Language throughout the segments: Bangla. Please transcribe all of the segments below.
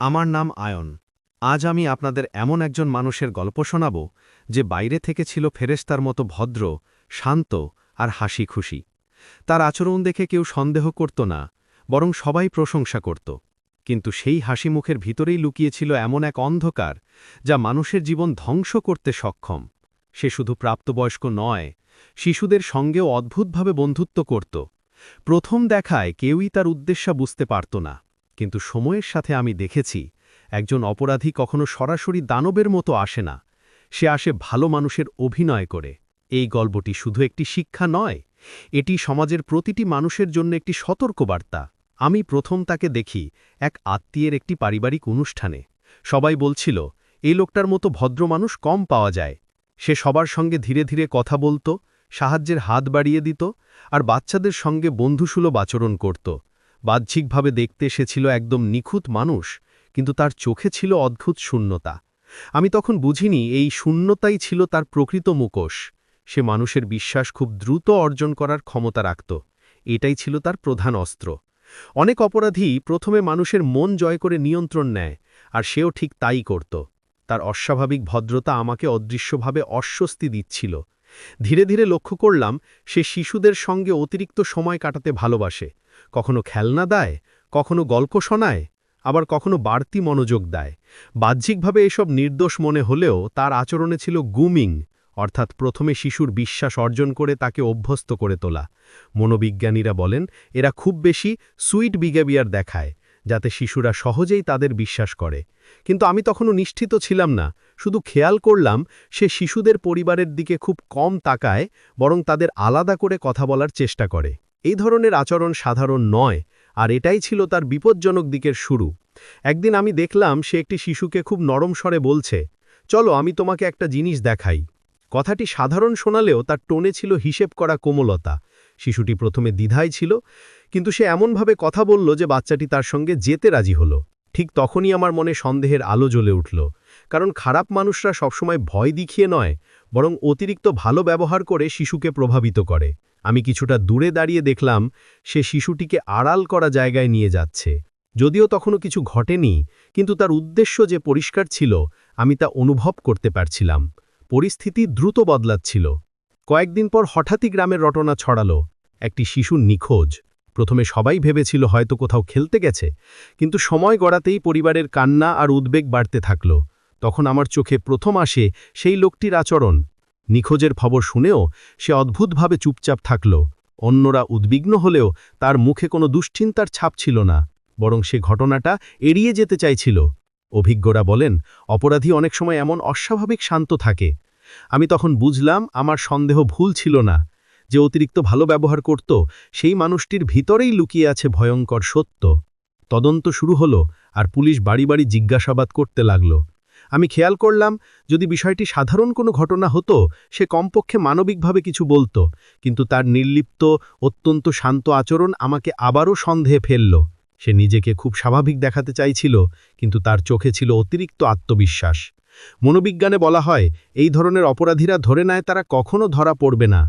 আমার নাম আয়ন। আজ আমি আপনাদের এমন একজন মানুষের গল্প শোনাব, যে বাইরে থেকে ছিল ফেরেস্তার মতো ভদ্র, শান্ত আর হাসি খুশি তার আচরণ দেখে কেউ সন্দেহ করত না, বরং সবাই প্রশংসা করত। কিন্তু সেই হাসি মুখের ভিতরেই লুকিয়েছিল এমন এক অন্ধকার, যা মানুষের জীবন ধ্বংস করতে সক্ষম। সে শুধু প্রাপ্তবয়স্ক নয়, শিশুদের সঙ্গেও অদ্ভুতভাবে বন্ধুত্ব করত। প্রথম দেখায় কেউই তার উদ্দেশ্য বুঝতে পারত না। কিন্তু সময়ের সাথে আমি দেখেছি, একজন অপরাধী কখনো সরাসরি দানবের মতো আসে না। সে আসে ভালো মানুষের অভিনয় করে। এই গল্পটি শুধু একটি শিক্ষা নয়, এটি সমাজের প্রতিটি মানুষের জন্য একটি সতর্কবার্তা। আমি প্রথম তাকে দেখি এক আত্মীয়ের একটি পারিবারিক অনুষ্ঠানে। সবাই বলছিল, এই লোকটার মতো ভদ্র মানুষ কম পাওয়া যায়। সে সবার সঙ্গে ধীরে ধীরে কথা বলত, সাহায্যের হাত বাড়িয়ে দিত, আর বাচ্চাদের সঙ্গে বন্ধুসুলভ আচরণ করত। বাহ্যিকভাবে দেখতে সে ছিল একদম নিখুঁত মানুষ, কিন্তু তার চোখে ছিল অদ্ভুত শূন্যতা। আমি তখন বুঝিনি এই শূন্যতাই ছিল তার প্রকৃত মুখোশ। সে মানুষের বিশ্বাস খুব দ্রুত অর্জন করার ক্ষমতা রাখত। এটাই ছিল তার প্রধান অস্ত্র। অনেক অপরাধী প্রথমে মানুষের মন জয় করে নিয়ন্ত্রণ নেয়, আর সেও ঠিক তাই করত। তার অস্বাভাবিক ভদ্রতা আমাকে অদৃশ্যভাবে অস্বস্তি দিচ্ছিল। ধীরে ধীরে লক্ষ্য করলাম, সে শিশুদের সঙ্গে অতিরিক্ত সময় কাটাতে ভালোবাসে, কখনো খেলনা দেয়, কখনো গল্প শোনায়, আবার কখনো বাড়তি মনোযোগ দেয়। বাহ্যিকভাবে এসব নির্দোষ মনে হলেও তার আচরণে ছিল গুমিং, অর্থাৎ প্রথমে শিশুর বিশ্বাস অর্জন করে তাকে অভ্যস্ত করে তোলা। মনোবিজ্ঞানীরা বলেন, এরা খুব বেশি সুইট বিহেভিয়ার দেখায় যাতে শিশুরা সহজেই তাদের বিশ্বাস করে। কিন্তু আমি তখনও নিশ্চিত ছিলাম না। শুধু খেয়াল করলাম, সে শিশুদের পরিবারের দিকে খুব কম তাকায়, বরং তাদের আলাদা করে কথা বলার চেষ্টা করে। এই ধরনের আচরণ সাধারণ নয়, আর এটাই ছিল তার বিপজ্জনক দিকের শুরু। একদিন আমি দেখলাম, সে একটি শিশুকে খুব নরম স্বরে বলছে, চলো, আমি তোমাকে একটা জিনিস দেখাই। কথাটি সাধারণ শোনালেও তার টোনে ছিল হিসেব করা কোমলতা। শিশুটি প্রথমে দ্বিধায় ছিল, কিন্তু সে এমনভাবে কথা বলল যে বাচ্চাটি তার সঙ্গে যেতে রাজি হলো। ঠিক তখনই আমার মনে সন্দেহের আলো জ্বলে উঠল, কারণ খারাপ মানুষরা সবসময় ভয় দেখিয়ে নয়, বরং অতিরিক্ত ভালো ব্যবহার করে শিশুকে প্রভাবিত করে। আমি কিছুটা দূরে দাঁড়িয়ে দেখলাম, সে শিশুটিকে আড়াল করা জায়গায় নিয়ে যাচ্ছে। যদিও তখনও কিছু ঘটেনি, কিন্তু তার উদ্দেশ্য যে পরিষ্কার ছিল, আমি তা অনুভব করতে পারছিলাম। পরিস্থিতি দ্রুত বদলাচ্ছিল। কয়েকদিন পর হঠাৎই গ্রামের রটনা ছড়ালো। একটি শিশু নিখোঁজ। প্রথমে সবাই ভেবেছিল হয়তো কোথাও খেলতে গেছে, কিন্তু সময় গড়াতেই পরিবারের কান্না আর উদ্বেগ বাড়তে থাকল। তখন আমার চোখে প্রথম আসে সেই লোকটির আচরণ। নিখোঁজের খবর শুনেও সে অদ্ভুতভাবে চুপচাপ থাকল। অন্যরা উদ্বিগ্ন হলেও তার মুখে কোনো দুশ্চিন্তার ছাপ ছিল না, বরং সে ঘটনাটা এড়িয়ে যেতে চাইছিল। অভিজ্ঞরা বলেন, অপরাধী অনেক সময় এমন অস্বাভাবিক শান্ত থাকে। আমি তখন বুঝলাম আমার সন্দেহ ভুল ছিল না। যে অতিরিক্ত ভালো ব্যবহার করত, সেই মানুষটির ভিতরেই লুকিয়ে আছে ভয়ঙ্কর সত্য। তদন্ত শুরু হলো আর পুলিশ বাড়ি বাড়ি জিজ্ঞাসাবাদ করতে লাগল। আমি খেয়াল করলাম, যদি বিষয়টি সাধারণ কোনো ঘটনা হতো, সে কমপক্ষে মানবিকভাবে কিছু বলতো, কিন্তু তার নির্লিপ্ত, অত্যন্ত শান্ত আচরণ আমাকে আবারও সন্দেহে ফেলল। সে নিজেকে খুব স্বাভাবিক দেখাতে চাইছিল, কিন্তু তার চোখে ছিল অতিরিক্ত আত্মবিশ্বাস। মনোবিজ্ঞানে বলা হয়, এই ধরনের অপরাধীরা ধরে নেয় তারা কখনো ধরা পড়বে না।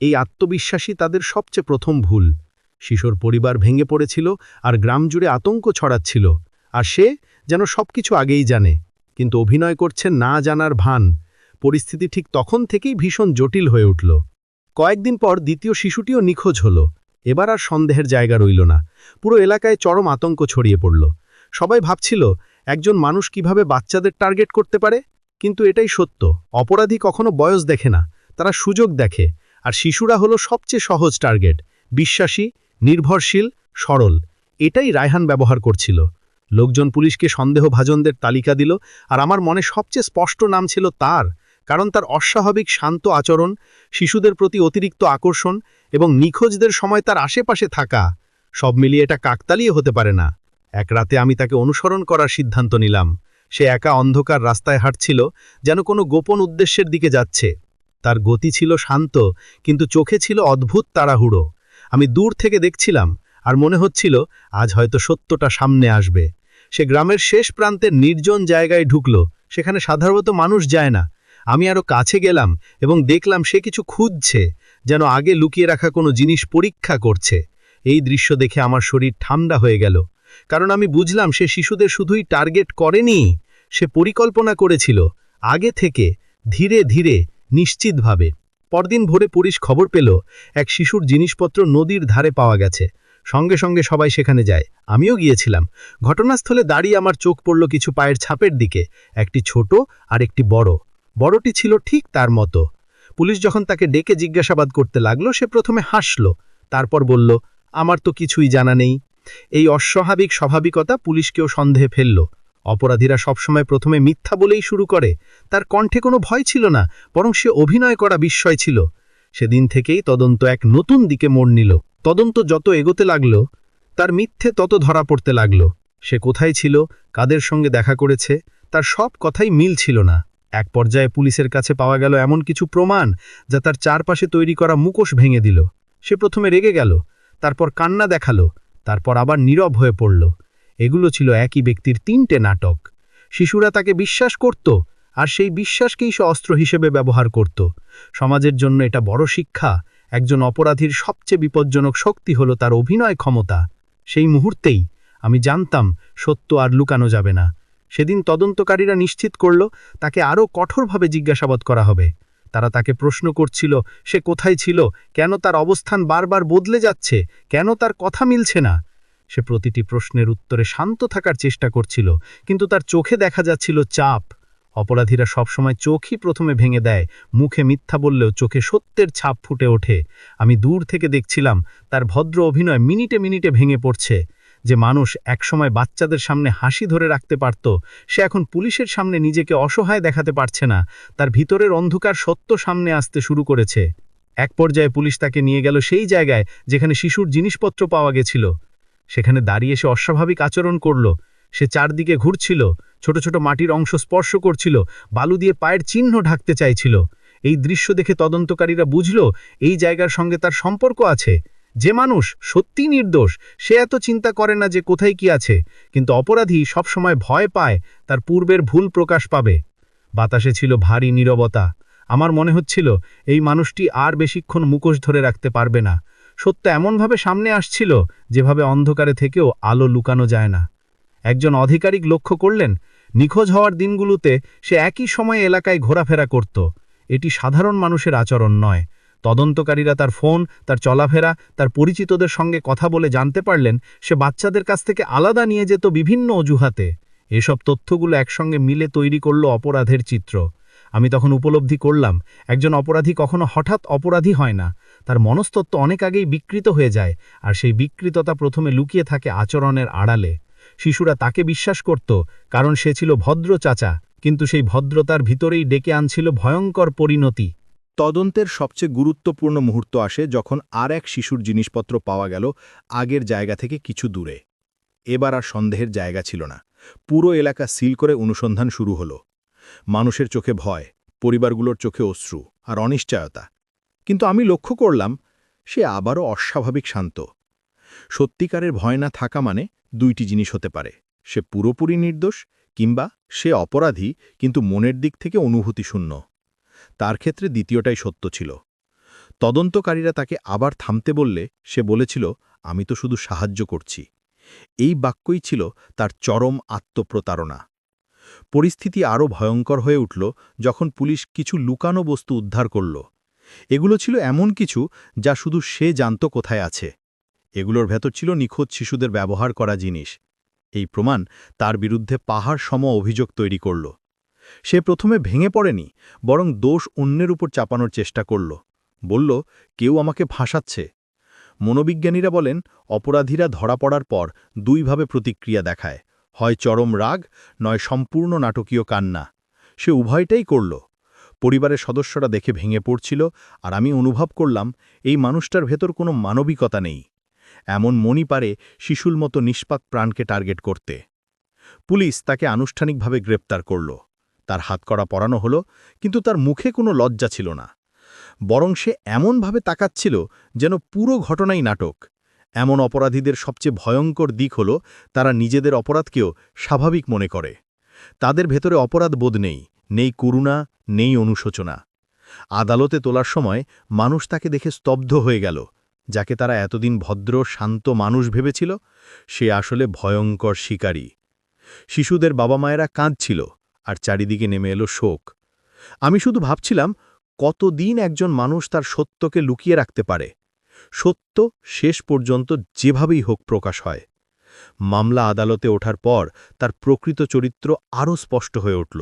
এই আত্মবিশ্বাসী তাদের সবচেয়ে প্রথম ভুল। শিশুর পরিবার ভেঙে পড়েছিল আর গ্রাম জুড়ে আতঙ্ক ছড়াচ্ছিল। আর সে যেন সবকিছু আগেই জানে। কিন্তু অভিনয় করছে না জানার ভান। পরিস্থিতি ঠিক তখন থেকেই ভীষণ জটিল হয়ে উঠল। কয়েকদিন পর দ্বিতীয় শিশুটিও নিখোঁজ হল। এবার আর সন্দেহের জায়গা রইল না। পুরো এলাকায় চরম আতঙ্ক ছড়িয়ে পড়ল। সবাই ভাবছিল একজন মানুষ কীভাবে বাচ্চাদের টার্গেট করতে পারে? কিন্তু এটাই সত্য। অপরাধী কখনো বয়স দেখে না, তারা সুযোগ দেখে, আর শিশুরা হলো সবচেয়ে সহজ টার্গেট। বিশ্বাসী, নির্ভরশীল, সরল। এটাই রায়হান ব্যবহার করছিল। লোকজন পুলিশকে সন্দেহভাজনদের তালিকা দিল, আর আমার মনে সবচেয়ে স্পষ্ট নাম ছিল তার, কারণ তার অস্বাভাবিক শান্ত আচরণ, শিশুদের প্রতি অতিরিক্ত আকর্ষণ এবং নিখোঁজদের সময় তার আশেপাশে থাকা। সব মিলিয়ে এটা কাকতালিয়ে হতে পারে না। এক রাতে আমি তাকে অনুসরণ করার সিদ্ধান্ত নিলাম। সে একা অন্ধকার রাস্তায় হাঁটছিল, যেন কোনো গোপন উদ্দেশ্যের দিকে যাচ্ছে। তার গতি ছিল শান্ত, কিন্তু চোখে ছিল অদ্ভুত তাড়াহুড়ো। আমি দূর থেকে দেখছিলাম, আর মনে হচ্ছিল আজ হয়তো সত্যটা সামনে আসবে। সে গ্রামের শেষ প্রান্তের নির্জন জায়গায় ঢুকল, সেখানে সাধারণত মানুষ যায় না। আমি আরও কাছে গেলাম এবং দেখলাম সে কিছু খুঁজছে, যেন আগে লুকিয়ে রাখা কোনো জিনিস পরীক্ষা করছে। এই দৃশ্য দেখে আমার শরীর ঠান্ডা হয়ে গেল। কারণ আমি বুঝলাম সে শিশুদের শুধুই টার্গেট করেনি, সে পরিকল্পনা করেছিল। আগে থেকে ধীরে ধীরে, নিশ্চিতভাবে। পরদিন ভোরে পুলিশ খবর পেল, এক শিশুর জিনিসপত্র নদীর ধারে পাওয়া গেছে। সঙ্গে সঙ্গে সবাই সেখানে যায়। আমিও গিয়েছিলাম। ঘটনাস্থলে দাঁড়িয়ে আমার চোখ পড়ল কিছু পায়ের ছাপের দিকে। একটি ছোট আর একটি বড়। বড়টি ছিল ঠিক তার মতো। পুলিশ যখন তাকে ডেকে জিজ্ঞাসাবাদ করতে লাগল, সে প্রথমে হাসল। তারপর বলল, আমার তো কিছুই জানা নেই। এই অস্বাভাবিক স্বাভাবিকতা পুলিশকেও সন্দেহে ফেলল। অপরাধীরা সবসময় প্রথমে মিথ্যা বলেই শুরু করে। তার কণ্ঠে কোনো ভয় ছিল না, বরং সে অভিনয় করা বিস্ময় ছিল। সেদিন থেকেই তদন্ত এক নতুন দিকে মোড় নিল। তদন্ত যত এগোতে লাগল, তার মিথ্যে তত ধরা পড়তে লাগল। সে কোথায় ছিল, কাদের সঙ্গে দেখা করেছে, তার সব কথাই মিল ছিল না। এক পর্যায়ে পুলিশের কাছে পাওয়া গেল এমন কিছু প্রমাণ, যা তার চারপাশে তৈরি করা মুখোশ ভেঙে দিল। সে প্রথমে রেগে গেল, তারপর কান্না দেখাল তারপর আবার নীরব হয়ে পড়ল। এগুলো ছিল একই ব্যক্তির তিনটে নাটক। শিশুরা তাকে বিশ্বাস করত, আর সেই বিশ্বাসকেই সে অস্ত্র হিসেবে ব্যবহার করত। সমাজের জন্য এটা বড় শিক্ষা, একজন অপরাধীর সবচেয়ে বিপজ্জনক শক্তি হলো তার অভিনয় ক্ষমতা। সেই মুহূর্তেই আমি জানতাম, সত্য আর লুকানো যাবে না। সেদিন তদন্তকারীরা নিশ্চিত করল, তাকে আরও কঠোরভাবে জিজ্ঞাসাবাদ করা হবে। তারা তাকে প্রশ্ন করছিল, সে কোথায় ছিল? কেন তার অবস্থান বারবার বদলে যাচ্ছে? কেন তার কথা মিলছে না? সে প্রতিটি প্রশ্নের উত্তরে শান্ত থাকার চেষ্টা করছিল, কিন্তু তার চোখে দেখা যাচ্ছিল চাপ। অপরাধীরা সবসময় চোখই প্রথমে ভেঙে দেয়, মুখে মিথ্যা বললেও চোখে সত্যের ছাপ ফুটে ওঠে। আমি দূর থেকে দেখছিলাম, তার ভদ্র অভিনয় মিনিটে মিনিটে ভেঙে পড়ছে। যে মানুষ একসময় বাচ্চাদের সামনে হাসি ধরে রাখতে পারত, সে এখন পুলিশের সামনে নিজেকে অসহায় দেখাতে পারছে না। তার ভিতরের অন্ধকার সত্য সামনে আসতে শুরু করেছে। এক পর্যায়ে পুলিশ তাকে নিয়ে গেল সেই জায়গায় যেখানে শিশুর জিনিসপত্র পাওয়া গেছিল। সেখানে দাঁড়িয়ে সে অস্বাভাবিক আচরণ করল। সে চারদিকে ঘুরছিল, ছোট ছোট মাটির অংশ স্পর্শ করছিল, বালু দিয়ে পায়ের চিহ্ন ঢাকতে চাইছিল। এই দৃশ্য দেখে তদন্তকারীরা বুঝল, এই জায়গার সঙ্গে তার সম্পর্ক আছে। যে মানুষ সত্যি নির্দোষ, সে এত চিন্তা করে না যে কোথায় কি আছে। কিন্তু অপরাধী সবসময় ভয় পায়, তার পূর্বের ভুল প্রকাশ পাবে। বাতাসে ছিল ভারী নীরবতা। আমার মনে হচ্ছিল, এই মানুষটি আর বেশিক্ষণ মুখোশ ধরে রাখতে পারবে না। সত্য এমনভাবে সামনে আসছিল, যেভাবে অন্ধকারে থেকেও আলো লুকানো যায় না। একজন আধিকারিক লক্ষ্য করলেন, নিখোঁজ হওয়ার দিনগুলোতে সে একই সময়ে এলাকায় ঘোরাফেরা করত। এটি সাধারণ মানুষের আচরণ নয়। তদন্তকারীরা তার ফোন, তার চলাফেরা, তার পরিচিতদের সঙ্গে কথা বলে জানতে পারলেন, সে বাচ্চাদের কাছ থেকে আলাদা নিয়ে যেত বিভিন্ন অজুহাতে। এসব তথ্যগুলো একসঙ্গে মিলে তৈরি করল অপরাধের চিত্র। আমি তখন উপলব্ধি করলাম, একজন অপরাধী কখনো হঠাৎ অপরাধী হয় না। তার মনস্তত্ত্ব অনেক আগেই বিকৃত হয়ে যায়, আর সেই বিকৃততা প্রথমে লুকিয়ে থাকে আচরণের আড়ালে। শিশুরা তাকে বিশ্বাস করত, কারণ সে ছিল ভদ্র চাচা, কিন্তু সেই ভদ্রতার ভিতরেই ডেকে আনছিল ভয়ঙ্কর পরিণতি। তদন্তের সবচেয়ে গুরুত্বপূর্ণ মুহূর্ত আসে যখন আর এক শিশুর জিনিসপত্র পাওয়া গেল আগের জায়গা থেকে কিছু দূরে। এবার আর সন্দেহের জায়গা ছিল না। পুরো এলাকা সিল করে অনুসন্ধান শুরু হলো। মানুষের চোখে ভয়, পরিবারগুলোর চোখে অশ্রু আর অনিশ্চয়তা। কিন্তু আমি লক্ষ্য করলাম, সে আবারও অস্বাভাবিক শান্ত। সত্যিকারের ভয় না থাকা মানে দুইটি জিনিস হতে পারে। সে পুরোপুরি নির্দোষ কিংবা সে অপরাধী, কিন্তু মনের দিক থেকে অনুভূতি শূন্য তার ক্ষেত্রে দ্বিতীয়টাই সত্য ছিল। তদন্তকারীরা তাকে আবার থামতে বললে, সে বলেছিল, আমি তো শুধু সাহায্য করছি। এই বাক্যই ছিল তার চরম আত্মপ্রতারণা। পরিস্থিতি আরও ভয়ঙ্কর হয়ে উঠল যখন পুলিশ কিছু লুকানো বস্তু উদ্ধার করল। এগুলো ছিল এমন কিছু যা শুধু সে জানত কোথায় আছে। এগুলোর ভেতর ছিল নিখোঁজ শিশুদের ব্যবহার করা জিনিস। এই প্রমাণ তার বিরুদ্ধে পাহাড় সম অভিযোগ তৈরি করল। সে প্রথমে ভেঙে পড়েনি, বরং দোষ অন্যের উপর চাপানোর চেষ্টা করল। বলল, কেউ আমাকে ভাসাচ্ছে মনোবিজ্ঞানীরা বলেন, অপরাধীরা ধরা পড়ার পর দুইভাবে প্রতিক্রিয়া দেখায়। হয় চরম রাগ, নয় সম্পূর্ণ নাটকীয় কান্না। সে উভয়টাই করল। পরিবারের সদস্যরা দেখে ভেঙে পড়ছিল, আর আমি অনুভব করলাম, এই মানুষটার ভেতর কোনো মানবিকতা নেই। এমন মনি পারে শিশুর মতো নিষ্পাক প্রাণকে টার্গেট করতে। পুলিশ তাকে আনুষ্ঠানিকভাবে গ্রেপ্তার করল। তার হাতকড়া পরানো হলো, কিন্তু তার মুখে কোনো লজ্জা ছিল না। বরং সে এমনভাবে তাকাচ্ছিল যেন পুরো ঘটনাই নাটক। এমন অপরাধীদের সবচেয়ে ভয়ঙ্কর দিক হল, তারা নিজেদের অপরাধকেও স্বাভাবিক মনে করে। তাদের ভেতরে অপরাধ বোধ নেই নেই করুণা, নেই অনুশোচনা। আদালতে তোলার সময় মানুষ তাকে দেখে স্তব্ধ হয়ে গেল, যাকে তারা এতদিন ভদ্র, শান্ত মানুষ ভেবেছিল, সে আসলে ভয়ঙ্কর শিকারী। শিশুদের বাবা মায়েরা কাঁদছিল আর চারিদিকে নেমে এলো শোক। আমি শুধু ভাবছিলাম, কতদিন একজন মানুষ তার সত্যকে লুকিয়ে রাখতে পারে? সত্য শেষ পর্যন্ত যেভাবেই হোক প্রকাশ হয়। মামলা আদালতে ওঠার পর তার প্রকৃত চরিত্র আরও স্পষ্ট হয়ে উঠল।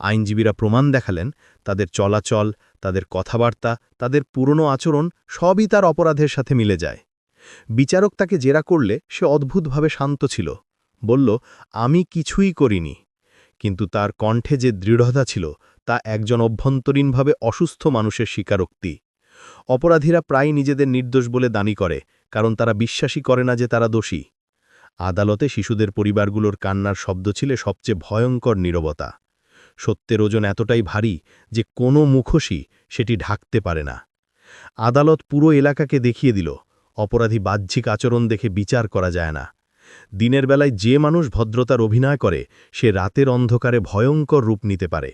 আইনজীবীরা প্রমাণ দেখালেন, তাদের চলাচল, তাদের কথাবার্তা, তাদের পুরনো আচরণ সবই তার অপরাধের সাথে মিলে যায়। বিচারক তাকে জেরা করলে সে অদ্ভুতভাবে শান্ত ছিল। বলল, আমি কিছুই করিনি। কিন্তু তার কণ্ঠে যে দৃঢ়তা ছিল, তা একজন অভ্যন্তরীণভাবে অসুস্থ মানুষের স্বীকারোক্তি। অপরাধীরা প্রায় নিজেদের নির্দোষ বলে দানি করে, কারণ তারা বিশ্বাসই করে না যে তারা দোষী। আদালতে শিশুদের পরিবারগুলোর কান্নার শব্দ ছিল সবচেয়ে ভয়ঙ্কর নীরবতা। সত্যের ওজন এতটাই ভারী যে কোনো মুখোশই সেটি ঢাকতে পারে না। আদালত পুরো এলাকাকে দেখিয়ে দিল, অপরাধী বাহ্যিক আচরণ দেখে বিচার করা যায় না। দিনের বেলায় যে মানুষ ভদ্রতার অভিনয় করে, সে রাতের অন্ধকারে ভয়ঙ্কর রূপ নিতে পারে।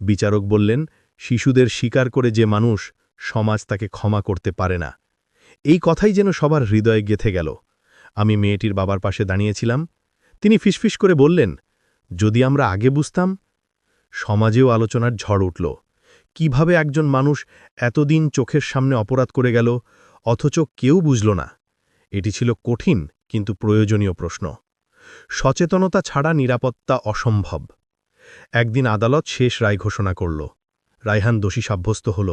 বিচারক বললেন, শিশুদের স্বীকার করে যে মানুষ, সমাজ তাকে ক্ষমা করতে পারে না। এই কথাই যেন সবার হৃদয়ে গেথে গেল। আমি মেয়েটির বাবার পাশে দাঁড়িয়েছিলাম। তিনি ফিসফিস করে বললেন, যদি আমরা আগে বুঝতাম, সমাজেও আলোচনার ঝড় উঠল। কীভাবে একজন মানুষ এতদিন চোখের সামনে অপরাধ করে গেল, অথচ কেউ বুঝল না। এটি ছিল কঠিন কিন্তু প্রয়োজনীয় প্রশ্ন। সচেতনতা ছাড়া নিরাপত্তা অসম্ভব। একদিন আদালত শেষ রায় ঘোষণা করল। রায়হান দোষী সাব্যস্ত হল।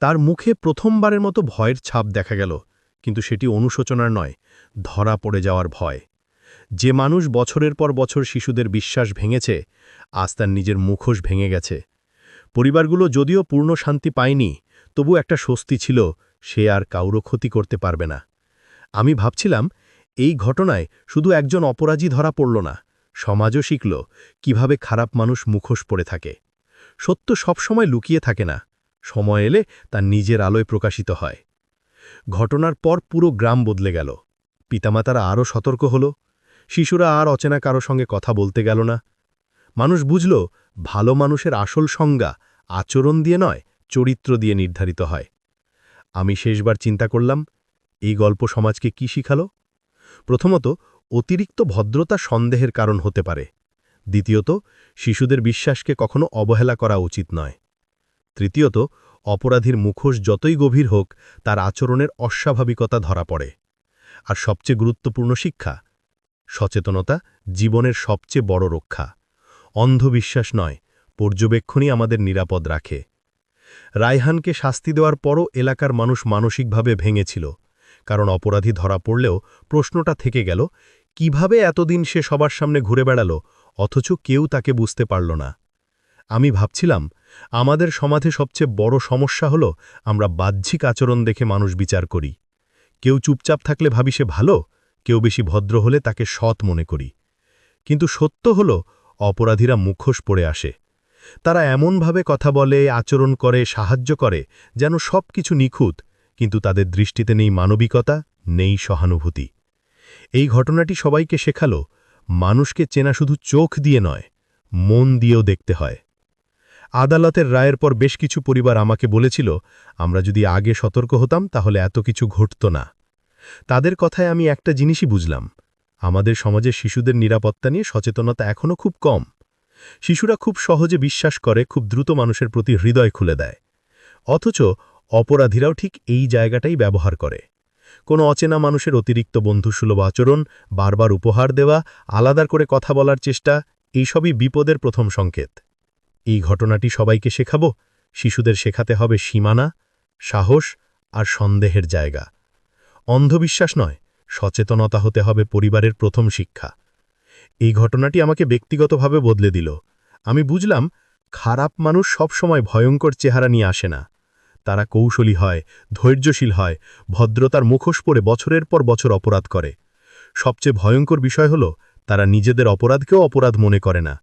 তার মুখে প্রথমবারের মতো ভয়ের ছাপ দেখা গেল, কিন্তু সেটি অনুশোচনার নয়, ধরা পড়ে যাওয়ার ভয়। যে মানুষ বছরের পর বছর শিশুদের বিশ্বাস ভেঙেছে, আজ তার নিজের মুখোশ ভেঙে গেছে। পরিবারগুলো যদিও পূর্ণ শান্তি পায়নি, তবু একটা স্বস্তি ছিল, সে আর কাউরও ক্ষতি করতে পারবে না। আমি ভাবছিলাম এই ঘটনায় শুধু একজন অপরাধী ধরা পড়ল না, সমাজও শিখল কীভাবে খারাপ মানুষ মুখোশ পড়ে থাকে। সত্য সবসময় লুকিয়ে থাকে না, সময় এলে তার নিজের আলোয় প্রকাশিত হয়। ঘটনার পর পুরো গ্রাম বদলে গেল, পিতামাতারা আরও সতর্ক হল, শিশুরা আর অচেনা কারও সঙ্গে কথা বলতে গেল না। মানুষ বুঝল, ভালো মানুষের আসল সংজ্ঞা আচরণ দিয়ে নয়, চরিত্র দিয়ে নির্ধারিত হয়। আমি শেষবার চিন্তা করলাম, এই গল্প সমাজকে কি শিখালো? প্রথমত, অতিরিক্ত ভদ্রতা সন্দেহের কারণ হতে পারে। দ্বিতীয়ত, শিশুদের বিশ্বাসকে কখনো অবহেলা করা উচিত নয়। তৃতীয়ত, অপরাধীর মুখোশ যতই গভীর হোক, তার আচরণের অস্বাভাবিকতা ধরা পড়ে। আর সবচেয়ে গুরুত্বপূর্ণ শিক্ষা, সচেতনতা জীবনের সবচেয়ে বড় রক্ষা। অন্ধবিশ্বাস নয়, পর্যবেক্ষণই আমাদের নিরাপদ রাখে। রায়হানকে শাস্তি দেওয়ার পরও এলাকার মানুষ মানসিকভাবে ভেঙেছিল। কারণ অপরাধী ধরা পড়লেও প্রশ্নটা থেকে গেল, কীভাবে এতদিন সে সবার সামনে ঘুরে বেড়াল, অথচ কেউ তাকে বুঝতে পারল না। আমি ভাবছিলাম, আমাদের সমাজে সবচেয়ে বড় সমস্যা হল আমরা বাহ্যিক আচরণ দেখে মানুষ বিচার করি। কেউ চুপচাপ থাকলে ভাবি সে ভালো, কেউ বেশি ভদ্র হলে তাকে সৎ মনে করি। কিন্তু সত্য হল, অপরাধীরা মুখোশ পড়ে আসে। তারা এমনভাবে কথা বলে, আচরণ করে, সাহায্য করে, যেন সব কিছু নিখুঁত কিন্তু তাদের দৃষ্টিতে নেই মানবিকতা, নেই সহানুভূতি। এই ঘটনাটি সবাইকে শেখাল, মানুষকে চেনা শুধু চোখ দিয়ে নয়, মন দিয়েও দেখতে হয়। আদালতের রায়ের পর বেশ কিছু পরিবার আমাকে বলেছিল, আমরা যদি আগে সতর্ক হতাম, তাহলে এত কিছু ঘটত না। তাদের কথায় আমি একটা জিনিসই বুঝলাম, আমাদের সমাজে শিশুদের নিরাপত্তা নিয়ে সচেতনতা এখনও খুব কম। শিশুরা খুব সহজে বিশ্বাস করে, খুব দ্রুত মানুষের প্রতি হৃদয় খুলে দেয়। অথচ অপরাধীরাও ঠিক এই জায়গাটাই ব্যবহার করে। কোনো অচেনা মানুষের অতিরিক্ত বন্ধুসুলভ আচরণ, বারবার উপহার দেওয়া, আলাদা করে কথা বলার চেষ্টা, এইসবই বিপদের প্রথম সংকেত। এই ঘটনাটি সবাইকে শেখাব, শিশুদের শেখাতে হবে সীমানা, সাহস আর সন্দেহের জায়গা। অন্ধবিশ্বাস নয়, সচেতনতা হতে হবে পরিবারের প্রথম শিক্ষা। এই ঘটনাটি আমাকে ব্যক্তিগতভাবে বদলে দিল। আমি বুঝলাম, খারাপ মানুষ সবসময় ভয়ঙ্কর চেহারা নিয়ে আসে না। তারা কৌশলী হয়, ধৈর্যশীল হয়, ভদ্রতার মুখোশ পরে বছরের পর বছর অপরাধ করে। সবচেয়ে ভয়ঙ্কর বিষয় হল, তারা নিজেদের অপরাধকেও অপরাধ মনে করে না।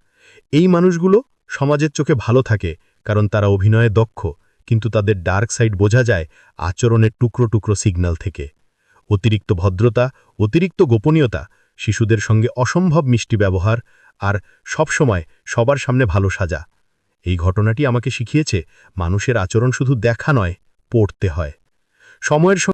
এই মানুষগুলো সমাজের চোখে ভালো থাকে, কারণ তারা অভিনয়ে দক্ষ, কিন্তু তাদের ডার্ক সাইড বোঝা যায় আচরণের টুকরো টুকরো সিগন্যাল থেকে। অতিরিক্ত ভদ্রতা, অতিরিক্ত গোপনীয়তা, শিশুদের সঙ্গে অসম্ভব মিষ্টি ব্যবহার, আর সবসময় সবার সামনে ভালো সাজা। এই ঘটনাটি আমাকে শিখিয়েছে মানুষের আচরণ শুধু দেখা নয় পড়তে হয়। সময়ের